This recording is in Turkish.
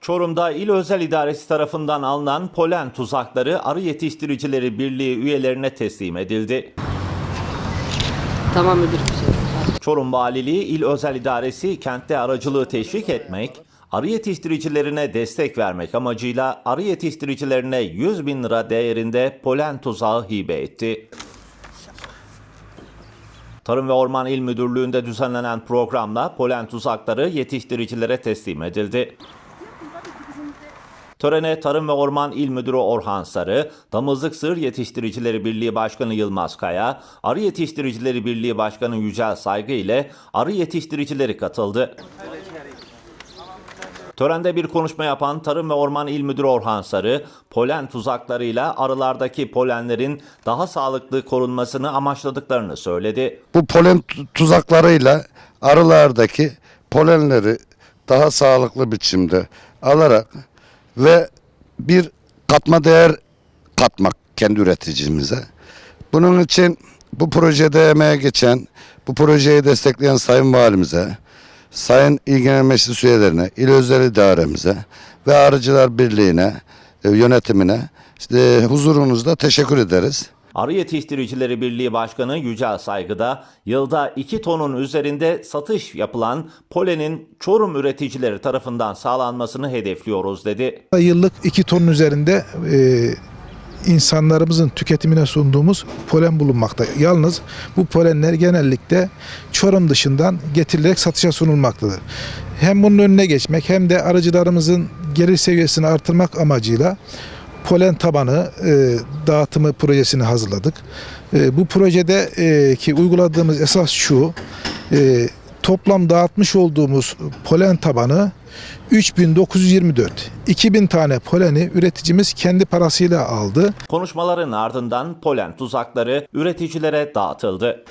Çorum'da İl Özel İdaresi tarafından alınan polen tuzakları Arı Yetiştiricileri Birliği üyelerine teslim edildi. Tamam müdür. Çorum Valiliği İl Özel İdaresi kentte aracılığı teşvik etmek, arı yetiştiricilerine destek vermek amacıyla arı yetiştiricilerine 100 bin lira değerinde polen tuzağı hibe etti. Tarım ve Orman İl Müdürlüğü'nde düzenlenen programla polen tuzakları yetiştiricilere teslim edildi. Törene Tarım ve Orman İl Müdürü Orhan Sarı, Damızlık Sığır Yetiştiricileri Birliği Başkanı Yılmaz Kaya, Arı Yetiştiricileri Birliği Başkanı Yücel Saygı ile arı yetiştiricileri katıldı. Törende bir konuşma yapan Tarım ve Orman İl Müdürü Orhan Sarı, polen tuzaklarıyla arılardaki polenlerin daha sağlıklı korunmasını amaçladıklarını söyledi. Bu polen tu- tuzaklarıyla arılardaki polenleri daha sağlıklı biçimde alarak ve bir katma değer katmak kendi üreticimize. Bunun için bu projede emeğe geçen, bu projeyi destekleyen Sayın Valimize, Sayın İl Genel Meclis üyelerine, İl Özel İdaremize ve Arıcılar Birliği'ne, e, yönetimine işte huzurunuzda teşekkür ederiz. Arı Yetiştiricileri Birliği Başkanı Yücel Saygı da yılda 2 tonun üzerinde satış yapılan polenin Çorum üreticileri tarafından sağlanmasını hedefliyoruz dedi. Yıllık 2 tonun üzerinde e, insanlarımızın tüketimine sunduğumuz polen bulunmakta. Yalnız bu polenler genellikle Çorum dışından getirilerek satışa sunulmaktadır. Hem bunun önüne geçmek hem de arıcılarımızın gelir seviyesini artırmak amacıyla polen tabanı e, dağıtımı projesini hazırladık. E, bu projede e, ki uyguladığımız esas şu, e, toplam dağıtmış olduğumuz polen tabanı 3924. 2000 tane poleni üreticimiz kendi parasıyla aldı. Konuşmaların ardından polen tuzakları üreticilere dağıtıldı.